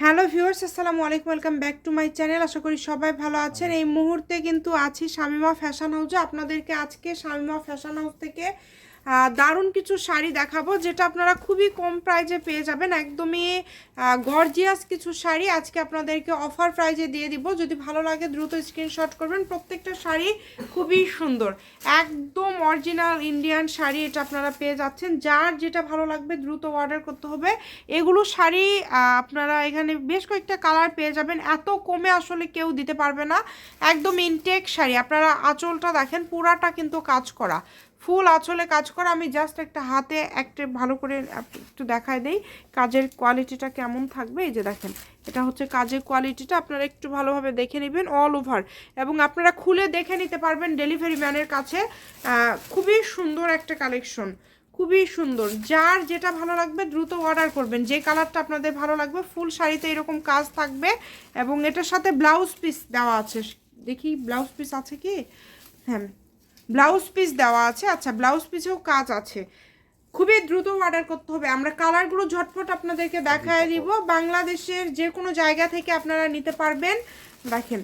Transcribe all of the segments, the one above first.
Hello viewers, আসসালামু আলাইকুম, welcome back to my channel. আশা করি সবাই ভালো আছেন। এই মুহূর্তে কিন্তু আছি শামিমা ফ্যাশন হাউসে আপনাদেরকে আজকে শামিমা ফ্যাশন হাউস থেকে দারুণ কিছু শাড়ি দেখাবো, যেটা আপনারা খুবই কম প্রাইজে পেয়ে যাবেন। একদমই গর্জিয়াস কিছু শাড়ি আজকে আপনাদেরকে অফার প্রাইজে দিয়ে দিব। যদি ভালো লাগে দ্রুত স্ক্রিনশট করবেন। প্রত্যেকটা শাড়ি খুবই সুন্দর। একদম অরিজিনাল ইন্ডিয়ান শাড়ি এটা আপনারা পেয়ে যাচ্ছেন। যার যেটা ভালো লাগবে দ্রুত অর্ডার করতে হবে। এগুলো শাড়ি আপনারা এখানে বেশ কয়েকটা কালার পেয়ে যাবেন। এত কমে আসলে কেউ দিতে পারবে না। একদম ইনটেক শাড়ি। আপনারা আঁচলটা দেখেন, পুরাটা কিন্তু কাজ করা। ফুল আঁচলে কাজ করা, আমি জাস্ট একটা হাতে একটা ভালো করে একটু দেখায় দেই কাজের কোয়ালিটিটা কেমন থাকবে। এই যে দেখেন, এটা হচ্ছে কাজের কোয়ালিটিটা আপনারা একটু ভালোভাবে দেখে নেবেন অল ওভার এবং আপনারা খুলে দেখে নিতে পারবেন ডেলিভারি ম্যানের কাছে খুবই সুন্দর একটা কালেকশন খুবই সুন্দর। যার যেটা ভালো লাগবে দ্রুত অর্ডার করবেন। যে কালারটা আপনাদের ভালো লাগবে, ফুল শাড়িতে এরকম কাজ থাকবে। এবং এটার সাথে ব্লাউজ পিস দেওয়া আছে। দেখি ব্লাউজ পিস আছে কি? হ্যাঁ। ব্লাউজ পিস দেওয়া আছে। আচ্ছা ব্লাউজ পিসেও কাজ আছে। খুবই দ্রুত অর্ডার করতে হবে। আমরা কালারগুলো ঝটপট আপনাদেরকে দেখায় দিব। বাংলাদেশের যে কোনো জায়গা থেকে আপনারা নিতে পারবেন। দেখেন,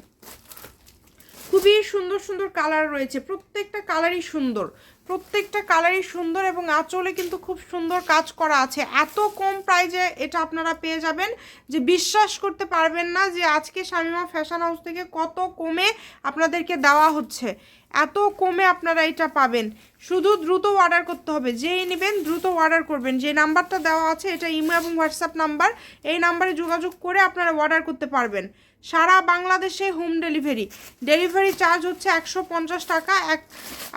খুবই সুন্দর সুন্দর কালার রয়েছে। প্রত্যেকটা কালারই সুন্দর। প্রত্যেকটা কালারই সুন্দর এবং আঁচলে কিন্তু খুব সুন্দর কাজ করা আছে। এত কম প্রাইজে এটা আপনারা পেয়ে যাবেন যে বিশ্বাস করতে পারবেন না যে আজকে শামিমা ফ্যাশন হাউস থেকে কত কমে আপনাদেরকে দেওয়া হচ্ছে। এত কমে আপনারা এটা পাবেন। শুধু দ্রুত অর্ডার করতে হবে। যেই নেবেন দ্রুত অর্ডার করবেন। যে নাম্বারটা দেওয়া আছে এটা ইমো এবং হোয়াটসঅ্যাপ নাম্বার এই নাম্বারে যোগাযোগ করে আপনারা অর্ডার করতে পারবেন। সারা বাংলাদেশে হোম ডেলিভারি ডেলিভারি চার্জ হচ্ছে একশো পঞ্চাশ টাকা। এক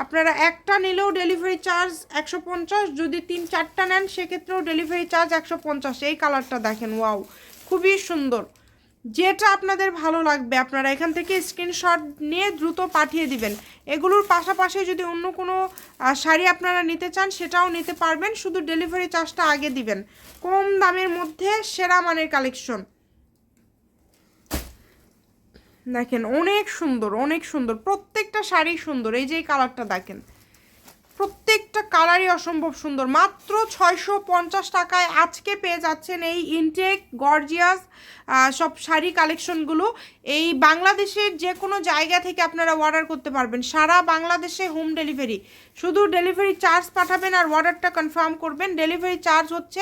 আপনারা একটা নিলেও ডেলিভারি চার্জ একশো পঞ্চাশ, যদি তিন চারটা নেন, সেক্ষেত্রেও ডেলিভারি চার্জ একশো পঞ্চাশ। এই কালারটা দেখেন ওয়াও খুবই সুন্দর। যেটা আপনাদের ভালো লাগবে, আপনারা এখান থেকে স্ক্রিনশট নিয়ে দ্রুত পাঠিয়ে দিবেন। এগুলোর পাশাপাশি যদি অন্য কোনো শাড়ি আপনারা নিতে চান, সেটাও নিতে পারবেন, শুধু ডেলিভারি চার্জটা আগে দিবেন। কম দামের মধ্যে সেরা মানের কালেকশন দেখেন, অনেক সুন্দর অনেক সুন্দর, প্রত্যেকটা শাড়ি সুন্দর, এই যে এই কালারটা দেখেন। প্রত্যেকটা কালারই অসম্ভব সুন্দর। মাত্র ছয়শো পঞ্চাশ টাকায় আজকে পেয়ে যাচ্ছেন এই ইনটেক গর্জিয়াস সব শাড়ি কালেকশনগুলো এই বাংলাদেশের যে কোনো জায়গা থেকে আপনারা অর্ডার করতে পারবেন। সারা বাংলাদেশে হোম ডেলিভারি শুধু ডেলিভারি চার্জ পাঠাবেন আর অর্ডারটা কনফার্ম করবেন। ডেলিভারি চার্জ হচ্ছে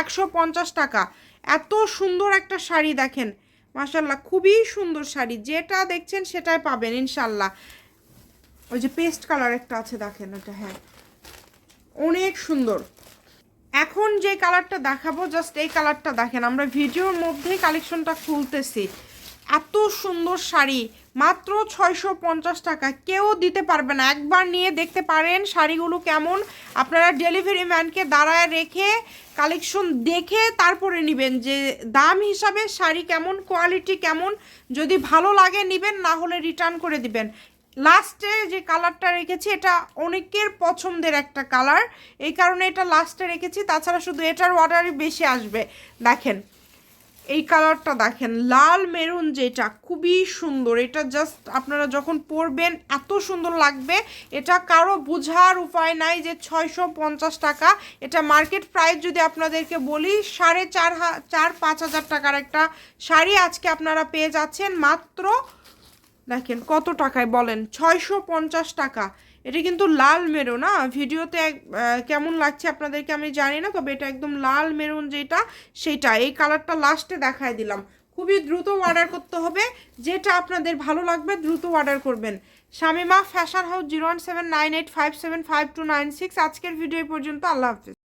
একশো পঞ্চাশ টাকা। এত সুন্দর একটা শাড়ি দেখেন। মাসাল্লাহ খুবই সুন্দর শাড়ি। যেটা দেখছেন সেটাই পাবেন ইনশাল্লাহ ওই যে পেস্ট কালার একটা আছে দেখেন ওটা হ্যাঁ। অনেক সুন্দর। এখন যে কালারটা দেখাবো জাস্ট এই কালারটা দেখেন। আমরা ভিডিওর মধ্যেই কালেকশনটা খুলতেছি। এত সুন্দর শাড়ি, মাত্র ছয়শো পঞ্চাশ টাকা। কেউ দিতে পারবে না। একবার নিয়ে দেখতে পারেন শাড়িগুলো কেমন। আপনারা ডেলিভারি ম্যানকে দাঁড়ায় রেখে কালেকশন দেখে তারপরে নেবেন যে দাম হিসাবে শাড়ি কেমন কোয়ালিটি কেমন। যদি ভালো লাগে নেবেন, না হলে রিটার্ন করে দিবেন। লাস্টে যে কালারটা রেখেছি, এটা অনেকের পছন্দের একটা কালার। এই কারণে এটা লাস্টে রেখেছি। তাছাড়া শুধু এটার অর্ডারই বেশি আসবে। দেখেন, এই কালারটা দেখেন, লাল মেরুন যেটা, খুবই সুন্দর। এটা জাস্ট আপনারা যখন পরবেন, এত সুন্দর লাগবে। এটা কারও বোঝার উপায় নাই যে ছয়শো পঞ্চাশ টাকা। এটা মার্কেট প্রাইস যদি আপনাদেরকে বলি, সাড়ে চার চার পাঁচ হাজার টাকার একটা শাড়ি আজকে আপনারা পেয়ে যাচ্ছেন। মাত্র দেখেন কত টাকায় বলেন? ছয়শো পঞ্চাশ টাকা। এটা কিন্তু লাল মেরুন, না? ভিডিওতে কেমন লাগছে আপনাদেরকে আমি জানি না, তবে এটা একদম লাল মেরুন যেটা, সেটা। এই কালারটা লাস্টে দেখায় দিলাম। খুবই দ্রুত অর্ডার করতে হবে। যেটা আপনাদের ভালো লাগবে, দ্রুত অর্ডার করবেন। Shamima, fashion house zero one seven nine eight five seven five two nine six. আজকের ভিডিও পর্যন্ত। আল্লাহ হাফিজ।